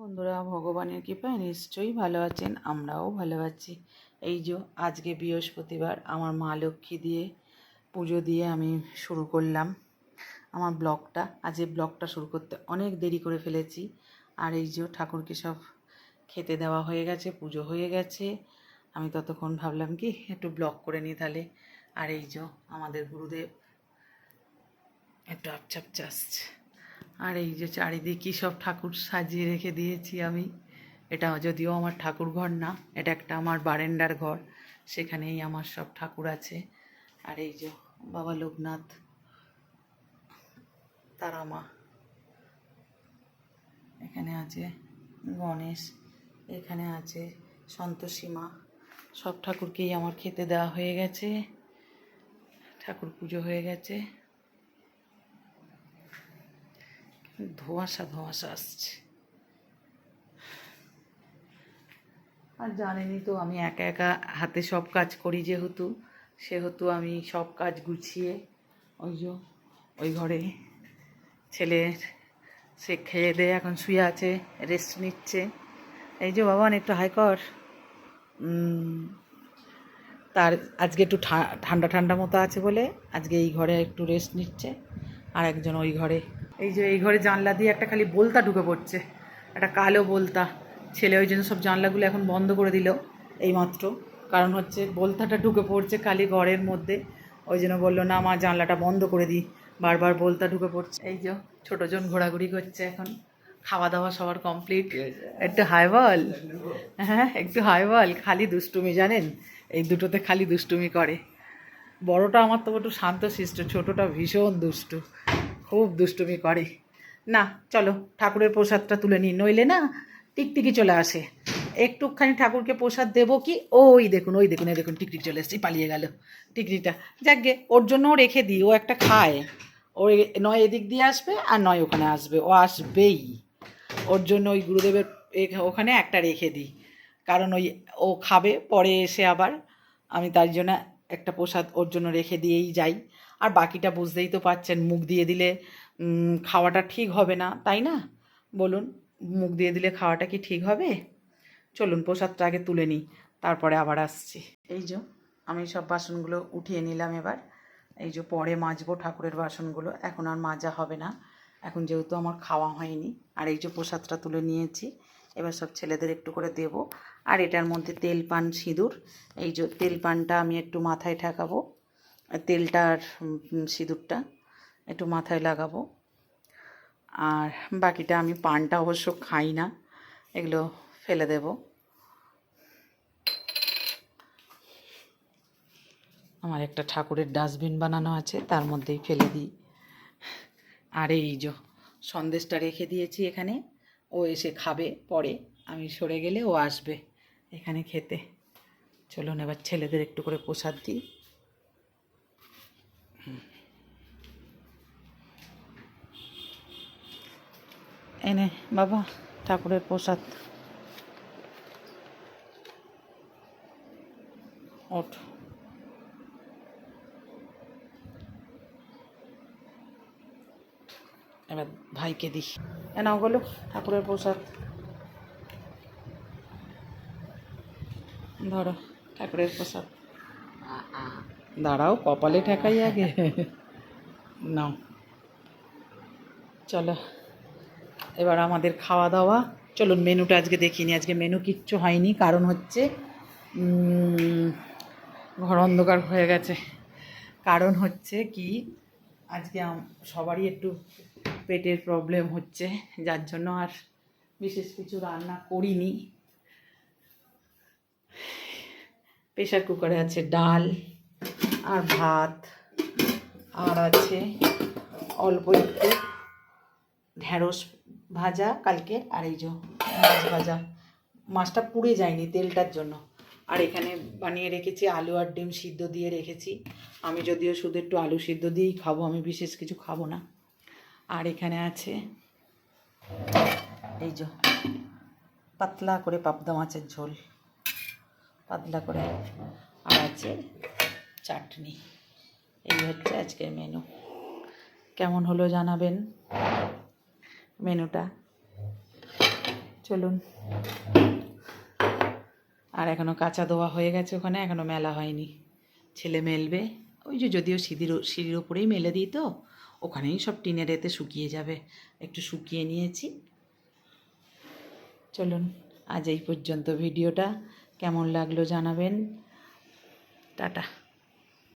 বন্ধুরা, ভগবানের কৃপায় নিশ্চয়ই ভালো আছেন, আমরাও ভালো আছি। এই যে আজকে বৃহস্পতিবার, আমার মা লক্ষ্মী দিয়ে পুজো দিয়ে আমি শুরু করলাম আমার ব্লগটা। আজ এই ব্লগটা শুরু করতে অনেক দেরি করে ফেলেছি। আর এই যে ঠাকুরকে সব খেতে দেওয়া হয়ে গেছে, পুজো হয়ে গেছে। আমি ততক্ষণ ভাবলাম কি, একটু ব্লগ করে নিই তাহলে। আর এই যে আমাদের গুরুদেব একটু আপচাপচা আসছে। আর এই যে চারিদিকে সব ঠাকুর সাজিয়ে রেখে দিয়েছি আমি। এটা যদিও আমার ঠাকুর ঘর না, এটা একটা আমার বারেন্ডার ঘর, সেখানেই আমার সব ঠাকুর আছে। আর এই যে বাবা লোকনাথ, তারা মা এখানে আছে গণেশ, এখানে আছে সন্তোষী মা, সব ঠাকুরকেই আমার খেতে দেওয়া হয়ে গেছে। ঠাকুর পুজো হয়ে গেছে। ধোঁয়াশা ধোঁয়াশা আসছে। আর জানেনি তো, আমি একা একা হাতে সব কাজ করি যেহেতু, সেহেতু আমি সব কাজ গুছিয়ে ওই যে ওই ঘরে ছেলের সে খেয়ে দিয়ে এখন শুয়ে আছে রেস্ট নিচ্ছে। এই যে বাবান একটু হাই কর। তার আজকে একটু ঠান্ডা ঠান্ডা মতো আছে বলে আজকে এই ঘরে একটু রেস্ট নিচ্ছে। আর একজন ওই ঘরে এই যে এই ঘরে জানলা দিয়ে একটা খালি বলতা ঢুকে পড়ছে একটা কালো বলতা। ছেলে ওই জন্য সব জানলাগুলো এখন বন্ধ করে দিল এই মাত্র কারণ হচ্ছে বলতাটা ঢুকে পড়ছে খালি ঘরের মধ্যে। ওই জন্য বলল না মা জানলাটা বন্ধ করে দিই। বারবার বলতা ঢুকে পড়ছে। এই যে ছোটোজন ঘোরাঘুরি করছে এখন। খাওয়া দাওয়া সবার কমপ্লিট একটু হাই বল হ্যাঁ একটু হাই বল খালি দুষ্টুমি জানেন? এই দুটোতে খালি দুষ্টুমি করে। বড়টা আমার তো একটু শান্ত শিষ্ট। ছোটোটা ভীষণ দুষ্টু। খুব দুষ্টুমি করে। না, চলো, ঠাকুরের প্রসাদটা তুলে নিই। নইলে না, টিকটিকি চলে আসে। একটুখানি ঠাকুরকে প্রসাদ দেবো কি? ওই দেখুন ওই দেখুন, এই দেখুন, টিকটিক চলে এসেছে, পালিয়ে গেল টিকটিকটা। যাকগে ওর জন্যও রেখে দিই, ও একটা খায়। ও নয় এদিক দিয়ে আসবে আর নয় ওখানে আসবে, ও আসবেই। ওর জন্য ওই গুরুদেবের ওখানে একটা রেখে দিই। কারণ ওই, ও খাবে, পরে এসে আবার আমি তার জন্য একটা প্রসাদ ওর জন্য রেখে দিয়েই যাই। আর বাকিটা বুঝতেই তো পাচ্ছেন মুখ দিয়ে দিলে খাওয়াটা ঠিক হবে না, তাই না? বলুন, মুখ দিয়ে দিলে খাওয়াটা কি ঠিক হবে? চলুন, প্রসাদটা আগে তুলে নিই, তারপরে আবার আসছি। এই যে, আমি সব বাসনগুলো উঠিয়ে নিলাম এবার। এই যে, পরে মাজবো ঠাকুরের বাসনগুলো, এখন আর মাজা হবে না। এখন যেহেতু আমার খাওয়া হয়নি, আর এই যে প্রসাদটা তুলে নিয়েছি এবার সব ছেলেদের একটু করে দেব। আর এটার মধ্যে তেল পান সিঁদুর। এই যে তেল পানটা আমি একটু মাথায় ঠেকাবো। আর তেলটার সিঁদুরটা একটু মাথায় লাগাবো। আর বাকিটা আমি পানটা অবশ্য খাই না। এগুলো ফেলে দেব। আমার একটা ঠাকুরের ডাস্টবিন বানানো আছে, তার মধ্যেই ফেলে দিই। আর এই যে সন্দেশটা রেখে দিয়েছি এখানে। ও এসে খাবে পরে। আমি সরে গেলে ও আসবে এখানে খেতে। চলুন এবার ছেলেদের একটু করে প্রসাদ দিই। এনে বাবা, ঠাকুরের প্রসাদ। ওঠ। এবার ভাইকে দিই এনাও গেলো, ঠাকুরের প্রসাদ। ধরো, ঠাকুরের প্রসাদ। দাঁড়াও, কপালে ঠেকাই আগে। নাও। চলো, এবার আমাদের খাওয়া দাওয়া চলুন, মেনুটা আজকে দেখিনি। আজকে মেনু কিচ্ছু হয়নি। কারণ হচ্ছে ঘর অন্ধকার হয়ে গেছে। কারণ হচ্ছে কি, আজকে সবারই একটু পেটের প্রবলেম হচ্ছে, যার জন্য আর বিশেষ কিছু রান্না করিনি। প্রেশার কুকারে আছে ডাল আর ভাত, আর আছে অল্প একটু ঢ্যাঁড়স ভাজা কালকে, আর এই যে মাছ ভাজা। মাছটা পুড়ে যায়নি তেলটার জন্য। আর এখানে বানিয়ে রেখেছি আলু আর ডিম সিদ্ধ দিয়ে রেখেছি। আমি যদিও শুধু একটু আলু সিদ্ধ দিয়েই খাব, আমি বিশেষ কিছু খাব না। আর এখানে আছে এই যে পাতলা করে পাবদা মাছের ঝোল। পাতলা করে আর আছে চাটনি। এই হচ্ছে আজকের মেনু কেমন হলো জানাবেন মেনুটা চলুন। আর এখনও কাঁচা দোয়া হয়ে গেছে ওখানে এখনও মেলা হয়নি। ছেলে মেলবে। ওই যে যদিও সিঁড়ির সিঁড়ির ওপরেই মেলে দিই তো। ওখানেই সব টিনের এতে শুকিয়ে যাবে। একটু শুকিয়ে নিয়েছি। চলুন, আজ এই পর্যন্ত ভিডিওটা। কেমন লাগল জানাবেন। টাটা।